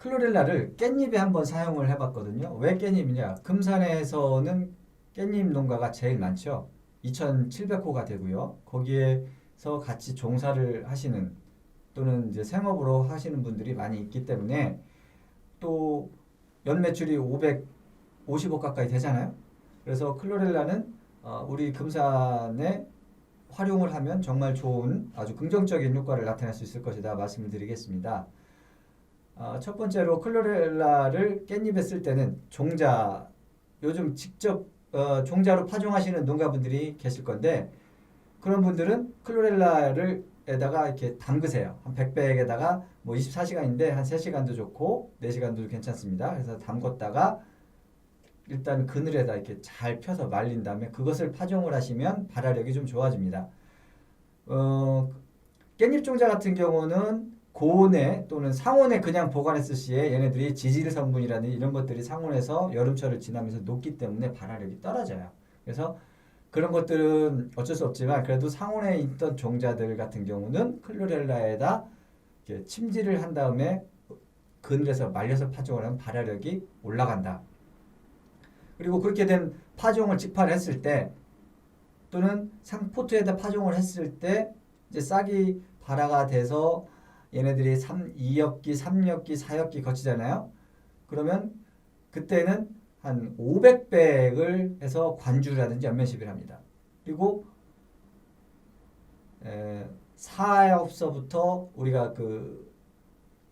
클로렐라를 깻잎에 한번 사용을 해봤거든요. 왜 깻잎이냐? 금산에서는 깻잎 농가가 제일 많죠. 2,700호가 되고요. 거기에서 같이 종사를 하시는 또는 이제 생업으로 하시는 분들이 많이 있기 때문에 또 연매출이 550억 가까이 되잖아요. 그래서 클로렐라는 어, 우리 금산에 활용을 하면 정말 좋은 아주 긍정적인 효과를 나타낼 수 있을 것이다 말씀을 드리겠습니다. 어, 첫 번째로 클로렐라를 깻잎에 쓸 때는 종자 요즘 직접 어, 종자로 파종하시는 농가분들이 계실 건데 그런 분들은 클로렐라를 에다가 이렇게 담그세요. 한 100백에다가 뭐 24시간인데 한 3시간도 좋고 4시간도 괜찮습니다. 그래서 담궜다가 일단 그늘에다 이렇게 잘 펴서 말린 다음에 그것을 파종을 하시면 발화력이 좀 좋아집니다. 어, 깻잎 종자 같은 경우는 고온에 또는 상온에 그냥 보관했을 시에 얘네들이 지질 성분이라는 이런 것들이 상온에서 여름철을 지나면서 녹기 때문에 발화력이 떨어져요. 그래서 그런 것들은 어쩔 수 없지만 그래도 상온에 있던 종자들 같은 경우는 클로렐라에다 침지를 한 다음에 그늘에서 말려서 파종을 하면 발화력이 올라간다. 그리고 그렇게 된 파종을 직파했을 때 또는 상포트에다 파종을 했을 때 이제 싹이 발화가 돼서 얘네들이 3, 2엽기, 3엽기, 4엽기 거치잖아요. 그러면 그때는 한 500백을 해서 관주라든지 연면시비를 합니다. 그리고 에, 사엽서부터 우리가 그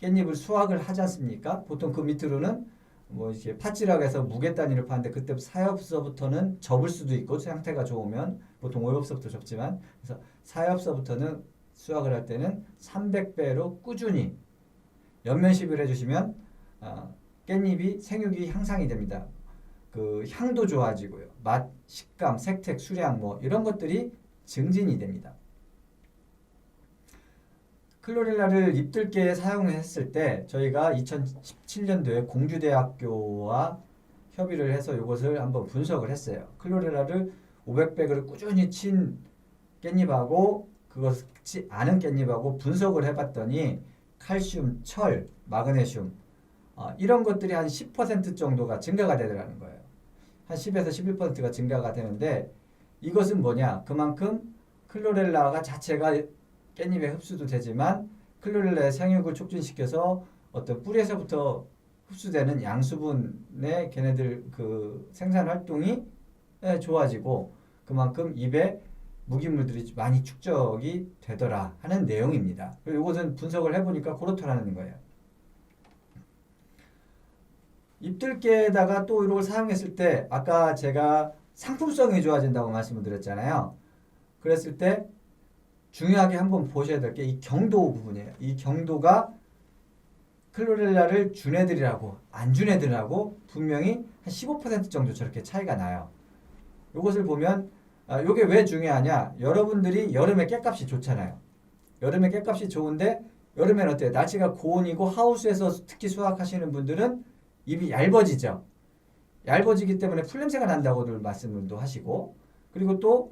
깻잎을 수확을 하지 않습니까? 보통 그 밑으로는 뭐 이렇게 팥질하고 해서 무게 단위를 파는데 그때 사엽서부터는 접을 수도 있고 상태가 좋으면 보통 5엽서부터 접지만 그래서 사엽서부터는 수확을 할 때는 300배로 꾸준히 연면 시비를 해주시면 어, 깻잎이 생육이 향상이 됩니다. 그 향도 좋아지고요. 맛, 식감, 색택, 수량 뭐 이런 것들이 증진이 됩니다. 클로렐라를 잎들게에 사용했을 때 저희가 2017년도에 공주대학교와 협의를 해서 이것을 한번 분석을 했어요. 클로렐라를 500백을 꾸준히 친 깻잎하고 그것이 않은 깻잎하고 분석을 해봤더니 칼슘, 철, 마그네슘 어, 이런 것들이 한 10% 정도가 증가가 되더라는 거예요. 한 10에서 11%가 증가가 되는데 이것은 뭐냐? 그만큼 클로렐라가 자체가 깻잎에 흡수도 되지만 클로렐라의 생육을 촉진시켜서 어떤 뿌리에서부터 흡수되는 양수분의 걔네들 그 생산 활동이 예, 좋아지고 그만큼 입에 무기물들이 많이 축적이 되더라 하는 내용입니다. 이것은 분석을 해보니까 그렇더라는 거예요. 잎들깨에다가 또 이걸 사용했을 때 아까 제가 상품성이 좋아진다고 말씀을 드렸잖아요. 그랬을 때 중요하게 한번 보셔야 될 게 이 경도 부분이에요. 이 경도가 클로렐라를 준 애들이라고 안 준 애들하고 분명히 한 15% 정도 저렇게 차이가 나요. 이것을 보면 아, 이게 왜 중요하냐? 여러분들이 여름에 깨값이 좋잖아요. 여름에 깨값이 좋은데 여름에는 어때요? 날씨가 고온이고 하우스에서 특히 수확하시는 분들은 입이 얇아지죠. 얇아지기 때문에 풀냄새가 난다고들 말씀도 하시고 그리고 또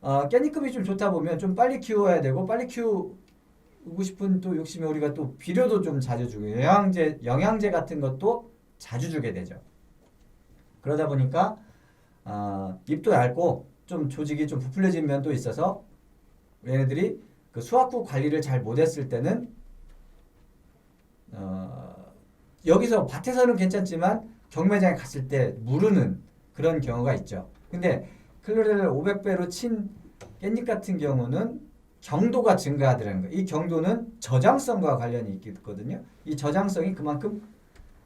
어, 깻잎급이 좀 좋다 보면 좀 빨리 키워야 되고 빨리 키우고 싶은 또 욕심에 우리가 또 비료도 좀 자주 주고 영양제 영양제 같은 것도 자주 주게 되죠. 그러다 보니까 어, 잎도 얇고 좀 조직이 좀 부풀려진 면도 있어서 얘네들이 그후 관리를 잘 못했을 때는 어, 여기서 밭에서는 괜찮지만 경매장에 갔을 때 무르는 그런 경우가 있죠. 근데 클로렐을 500배로 친 깻잎 같은 경우는 경도가 증가하더라는 거예요. 이 경도는 저장성과 관련이 있거든요. 이 저장성이 그만큼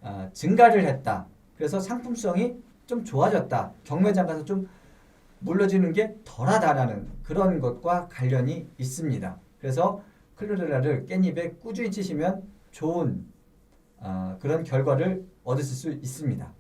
어, 증가를 했다. 그래서 상품성이 좀 좋아졌다. 경매장 가서 좀 물러지는 게 덜하다라는 그런 것과 관련이 있습니다. 그래서 클로렐라를 깻잎에 꾸준히 치시면 좋은 어, 그런 결과를 얻으실 수 있습니다.